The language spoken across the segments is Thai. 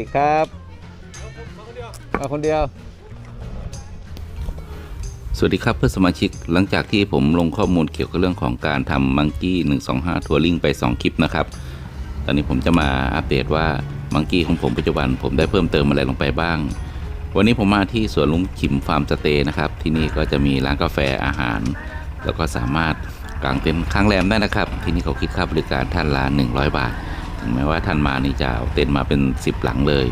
ดีครับมาคนเดียว สวัสดีครับเพื่อนสมาชิกหลังจากที่ผมลงข้อมูลเกี่ยวกับเรื่องของการทำมังกี้125 ทัวริงไป 2 คลิปนะครับ ตอนนี้ผมจะมาอัปเดตว่ามังกี้ของผมปัจจุบัน ผมได้เพิ่มเติมอะไรลงไปบ้าง วันนี้ผมมาที่สวนลุงขิมฟาร์มสเตย์นะครับ ที่นี่ก็จะมีร้านกาแฟอาหาร แล้วก็สามารถกางเต็นท์ค้างแรมได้นะครับ ที่นี่เขาคิดค่าบริการท่านละ100 บาท ถึงแม้ว่าท่านมานี่จะเอาเต็นมาเป็น 10 หลังเลย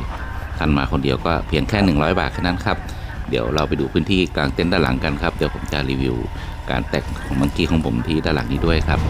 ท่านมาคนเดียวก็เพียงแค่ 100 บาทแค่นั้นครับ เดี๋ยวเราไปดูพื้นที่กลางเต็นท์ด้านหลังกันครับ เดี๋ยวผมจะรีวิวการแต่งของมังกี้ของผมที่ด้านหลังนี้ด้วยครับ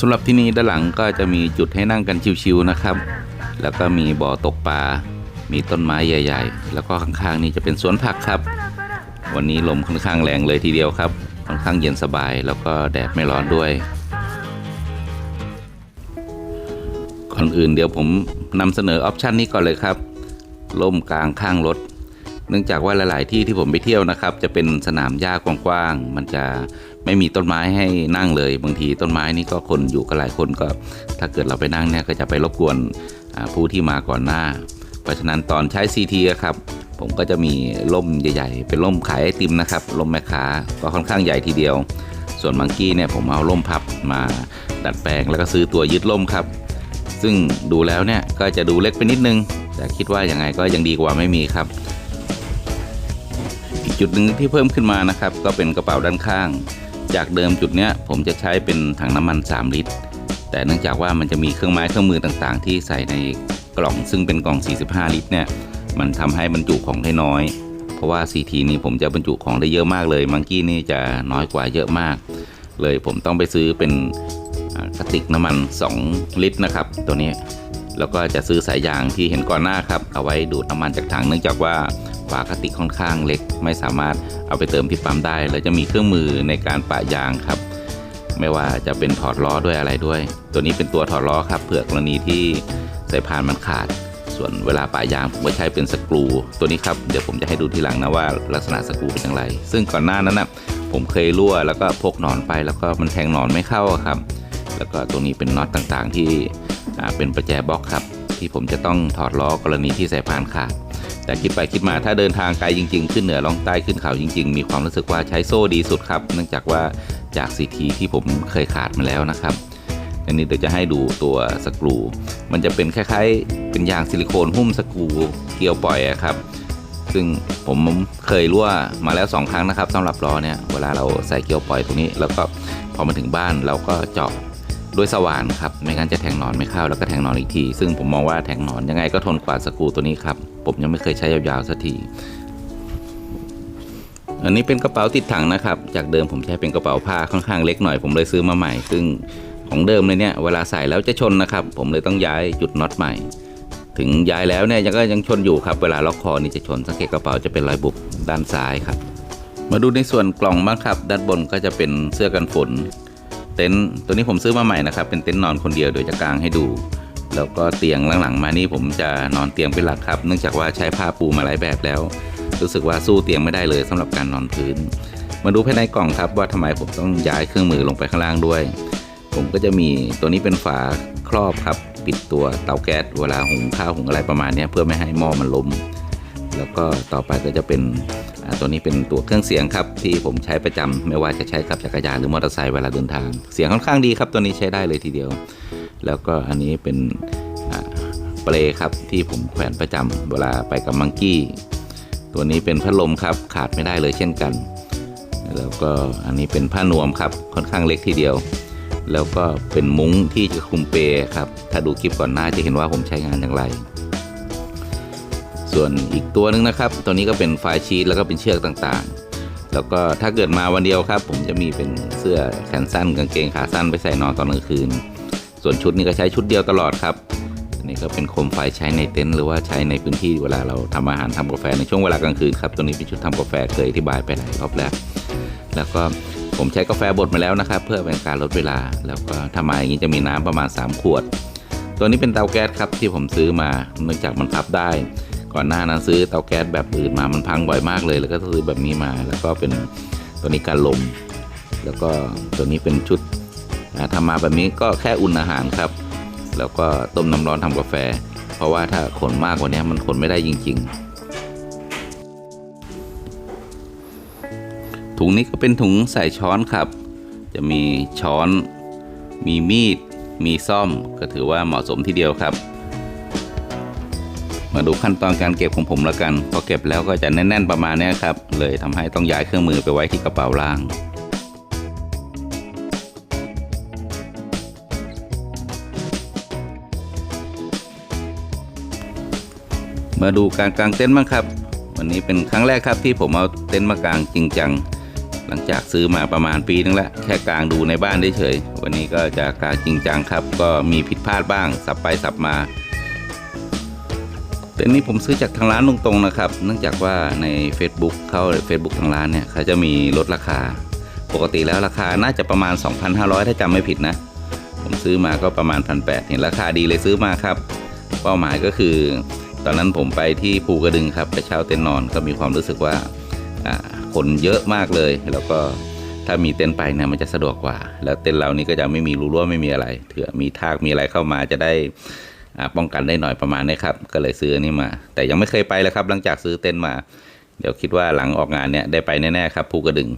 สำหรับที่นี่ด้านหลังก็จะมีจุดให้นั่งกันชิวๆนะครับ แล้วก็มีบ่อตกปลา มีต้นไม้ใหญ่ ๆ แล้วก็ข้างๆนี่จะเป็นสวนผักครับ วันนี้ลมค่อนข้างแรงเลยทีเดียวครับ ค่อนข้างเย็นสบายแล้วก็แดดไม่ร้อนด้วย ก่อนอื่นเดี๋ยวผมนำเสนอออปชันนี้ก่อนเลยครับ ล่มกลางข้างรถ เนื่องจากว่าหลาย ๆ ที่ที่ผมไปเที่ยวนะครับ จะเป็นสนามหญ้ากว้าง ๆ มันจะไม่มีต้นไม้ให้นั่งเลย บางทีต้นไม้นี่ก็คนอยู่กันหลายคนก็ ถ้าเกิดเราไปนั่งเนี่ยก็จะไปรบกวนผู้ที่มาก่อนหน้า เพราะฉะนั้นตอนใช้ CT ครับ ผมก็จะมีร่มใหญ่ ๆ เป็นร่มขายไอติมนะครับร่มแม่ค้าก็ค่อนข้างใหญ่ทีเดียว ส่วนมังกี้เนี่ยผมเอาร่มพับมาดัดแปลงแล้วก็ซื้อตัวยึดร่มครับ ซึ่งดูแล้วเนี่ยก็จะดูเล็กไปนิดนึง แต่คิดว่ายังไงก็ยังดีกว่าไม่มีครับ จุดหนึ่งที่เพิ่มขึ้นมานะครับ ก็เป็นกระเป๋าด้านข้าง จากเดิมจุดเนี้ยผมจะใช้เป็นถังน้ำมัน 3 ลิตร แต่เนื่องจากว่ามันจะมีเครื่องไม้เครื่องมือต่างๆ ที่ใส่ในกล่องซึ่งเป็นกล่อง 45 ลิตรเนี่ยมันทำให้บรรจุของได้น้อย เพราะว่า CT นี้ผมจะบรรจุของได้เยอะมากเลยมังกี้นี่จะน้อยกว่าเยอะมาก เลยผมต้องไปซื้อเป็นกระติกน้ำมัน 2 ลิตรนะครับ ตัวนี้แล้วก็จะซื้อสายยางที่เห็นก่อนหน้าครับ เอาไว้ดูดน้ำมันจากถังเนื่องจากว่า ฝากระติกค่อนข้างเล็ก ไม่สามารถเอาไปเติมที่ปั๊มได้ แล้วจะมีเครื่องมือในการปะยางครับ ไม่ว่าจะเป็นถอดล้อด้วยอะไรด้วย ตัวนี้เป็นตัวถอดล้อครับเผื่อกรณีที่สายพานมันขาด ส่วนเวลาปะยางผมก็ใช้เป็นสกรู ตัวนี้ครับเดี๋ยวผมจะให้ดูทีหลังนะว่าลักษณะสกรูเป็นอย่างไร ซึ่งก่อนหน้านั้นนะผมเคยรั่วแล้วก็พกหนอนไปแล้วก็มันแทงหนอนไม่เข้าครับ แล้วก็ตรงนี้เป็นน็อตต่างๆ ที่เป็นประแจบล็อกครับที่ผมจะต้องถอดล้อกรณีที่สายพานขาด แต่คิดไปคิดมาถ้าเดินทางไกลจริง ๆ ขึ้นเหนือลองใต้ขึ้นเขาจริง ๆ มีความรู้สึกว่าใช้โซ่ดีสุดครับ เนื่องจากว่าจากซีทีที่ผมเคยขาดมาแล้วนะครับ อันนี้เดี๋ยวจะให้ดูตัวสกรู มันจะเป็นคล้ายๆ เป็นยางซิลิโคนหุ้มสกรูเกลียวปล่อยครับ ซึ่งผมเคยรั่วมาแล้ว 2 ครั้งนะครับสำหรับล้อเนี่ยเวลาเราใส่เกลียวปล่อยตรงนี้ แล้วก็พอมาถึงบ้านเราก็เจาะด้วยสว่านครับไม่งั้นจะแทงหนอนไม่เข้าแล้วก็แทงหนอนอีกที ซึ่งผมมองว่าแทงหนอนยังไงก็ทนกว่าสกรูตัวนี้ครับ ผมยังไม่เคยใช้ยาวๆสักที อันนี้เป็นกระเป๋าติดถังนะครับ จากเดิมผมใช้เป็นกระเป๋าผ้าค่อนข้างเล็กหน่อยผมเลยซื้อมาใหม่ ซึ่งของเดิมเลยเนี่ยเวลาใส่แล้วจะชนนะครับ ผมเลยต้องย้ายจุดน็อตใหม่ ถึงย้ายแล้วเนี่ยยังก็ยังชนอยู่ครับ เวลาล็อกคอนี่จะชนสังเกตกระเป๋าจะเป็นรอยบุบด้านซ้ายครับ มาดูในส่วนกล่องบ้างครับ ด้านบนก็จะเป็นเสื้อกันฝน เต็นท์ตัวนี้ผมซื้อมาใหม่นะครับ เป็นเต็นท์นอนคนเดียวโดยจะกางให้ดู แล้วก็เตียงหลังๆมานี่ผมจะนอนเตียงเป็นหลักครับ เนื่องจากว่าใช้ผ้าปูมาหลายแบบแล้ว รู้สึกว่าสู้เตียงไม่ได้เลยสำหรับการนอนพื้น มาดูภายในกล่องครับว่าทำไมผมต้องย้ายเครื่องมือลงไปข้างล่างด้วย ผมก็จะมีตัวนี้เป็นฝาครอบครับ ปิดตัวเตาแก๊สเวลาหุงข้าวหุงอะไรประมาณนี้เพื่อไม่ให้หม้อมันล้มแล้วก็ต่อไปก็จะเป็นตัวนี้เป็นตัวเครื่องเสียงครับที่ผมใช้ประจำไม่ว่าจะใช้ขับจักรยานหรือมอเตอร์ไซค์เวลาเดินทาง เสียงค่อนข้างดีครับตัวนี้ใช้ได้เลยทีเดียว แล้วก็อันนี้เป็นเปลครับที่ผมแขวนประจำเวลาไปกับมังกี้ ตัวนี้เป็นพัดลมครับขาดไม่ได้เลยเช่นกัน แล้วก็อันนี้เป็นผ้านวมครับค่อนข้างเล็กทีเดียว แล้วก็เป็นมุ้งที่จะคุมเปลครับถ้าดูคลิปก่อนหน้าจะเห็นว่าผมใช้งานอย่างไร ส่วนอีกตัวหนึงนะครับ ตัวนี้ก็เป็นไฟชีตแล้วก็เป็นเชือกต่างๆ แล้วก็ถ้าเกิดมาวันเดียวครับ ผมจะมีเป็นเสื้อแขนสั้นกางเกงขาสั้นไปใส่นอนตอนกลางคืน ส่วนชุดนี้ก็ใช้ชุดเดียวตลอดครับอันนี้ก็เป็นโคมไฟใช้ในเต็นท์หรือว่าใช้ในพื้นที่เวลาเราทำอาหารทำกาแฟในช่วงเวลากลางคืนครับตัวนี้เป็นชุดทำกาแฟเคยอธิบายไปหลายรอบแล้วแล้วก็ผมใช้กาแฟบดมาแล้วนะครับ เพื่อเป็นการลดเวลาแล้วก็ทำมาอย่างนี้จะมีน้ำประมาณ 3 ขวด ตัวนี้เป็นเตาแก๊สครับที่ผมซื้อมาเนื่องจากมันพับได้ ก่อนหน้านั้นซื้อเตาแก๊สแบบอื่นมามันพังบ่อยมากเลย แล้วก็ซื้อแบบนี้มา แล้วก็เป็นตัวนี้การลม แล้วก็ตัวนี้เป็นชุด ทำมาแบบนี้ก็แค่อุ่นอาหารครับ แล้วก็ต้มน้ำร้อนทำกาแฟ เพราะว่าถ้าขนมากกว่านี้มันขนไม่ได้จริง ๆ ถุงนี้ก็เป็นถุงใส่ช้อนครับ จะมีช้อน มีมีด มีซ่อมก็ถือว่าเหมาะสมทีเดียวครับ มาดูขั้นตอนการเก็บของผมแล้วกัน พอเก็บแล้วก็จะแน่น ๆ ประมาณนี้ครับ เลยทำให้ต้องย้ายเครื่องมือไปไว้ที่กระเป๋าล่าง มาดูการกางเต็นท์บ้างครับ วันนี้เป็นครั้งแรกครับที่ผมเอาเต็นท์มากางจริงจังหลังจากซื้อมาประมาณปีนึงแล้วแค่กางดูในบ้านเฉยๆวันนี้ก็จะกางจริงจังครับ ก็มีผิดพลาดบ้าง สับไปสับมาเต็นท์นี้ผมซื้อจากทางร้านตรงๆนะครับ เนื่องจากว่าใน Facebook เข้า Facebook ทางร้านเนี่ยเขาจะมีลดราคา ปกติแล้วราคาน่าจะประมาณ 2,500 ถ้าจำไม่ผิดนะ ผมซื้อมาก็ประมาณ 1,800เห็นราคาดีเลยซื้อมาครับ เป้าหมายก็คือ ตอนนั้นผมไปที่ภูกระดึงครับไปเช่าเต็นท์นอนก็มีความรู้สึกว่าคนเยอะมากเลย แล้วก็ถ้ามีเต็นท์ไปเนี่ยมันจะสะดวกกว่า แล้วเต็นท์เรานี่ก็จะไม่มีรูรั่วไม่มีอะไรเถื่อมีทากมีอะไรเข้ามาจะได้ป้องกันได้หน่อยประมาณนี้ครับ ก็เลยซื้ออนนี้มา แต่ยังไม่เคยไปเลยครับ หลังจากซื้อเต็นท์มา เดี๋ยวคิดว่าหลังออกงานเนี่ยได้ไปแน่ๆครับภูกระดึง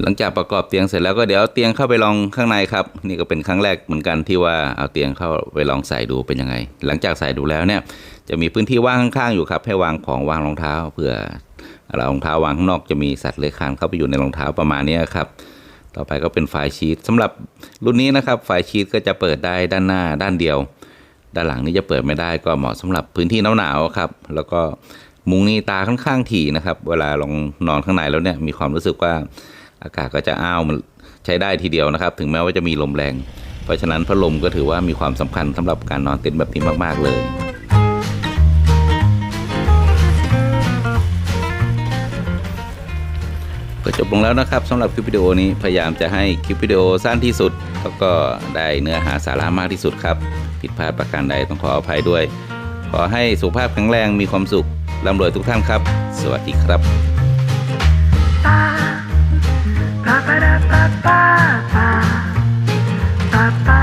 หลังจากประกอบเตียงเสร็จแล้วก็เดี๋ยวเอาเตียงเข้าไปลองข้างในครับ นี่ก็เป็นครั้งแรกเหมือนกันที่ว่าเอาเตียงเข้าไปลองใส่ดูเป็นยังไง หลังจากใส่ดูแล้วเนี่ย จะมีพื้นที่ว่างข้างๆอยู่ครับ ให้วางของวางรองเท้าเผื่อเรารองเท้าวางข้างนอกจะมีสัตว์เลื้อยคลานเข้าไปอยู่ในรองเท้าประมาณนี้ครับ ต่อไปก็เป็นไฟชีตสำหรับรุ่นนี้นะครับไฟชีตก็จะเปิดได้ด้านหน้าด้านเดียว ด้านหลังนี่จะเปิดไม่ได้ก็เหมาะสำหรับพื้นที่หนาวๆครับ แล้วก็มุงนี่ตาค่อนข้างถี่นะครับ เวลาลองนอนข้างในแล้วเนี่ยมีความรู้สึกว่า อากาศก็จะอ้าวมันใช้ได้ทีเดียวนะครับ ถึงแม้ว่าจะมีลมแรง เพราะฉะนั้นพัดลมก็ถือว่ามีความสำคัญสำหรับการนอนเต็นท์แบบนี้มาก ๆ เลยก็จบลงแล้วนะครับสำหรับคลิปวิดีโอนี้พยายามจะให้คลิปวิดีโอสั้นที่สุดแล้วก็ได้เนื้อหาสาระมากที่สุดครับผิดพลาดประการใดต้องขออภัยด้วย ขอให้สุขภาพแข็งแรงมีความสุขร่ำรวยทุกท่านครับ สวัสดีครับ Pa pa da pa pa pa pa pa.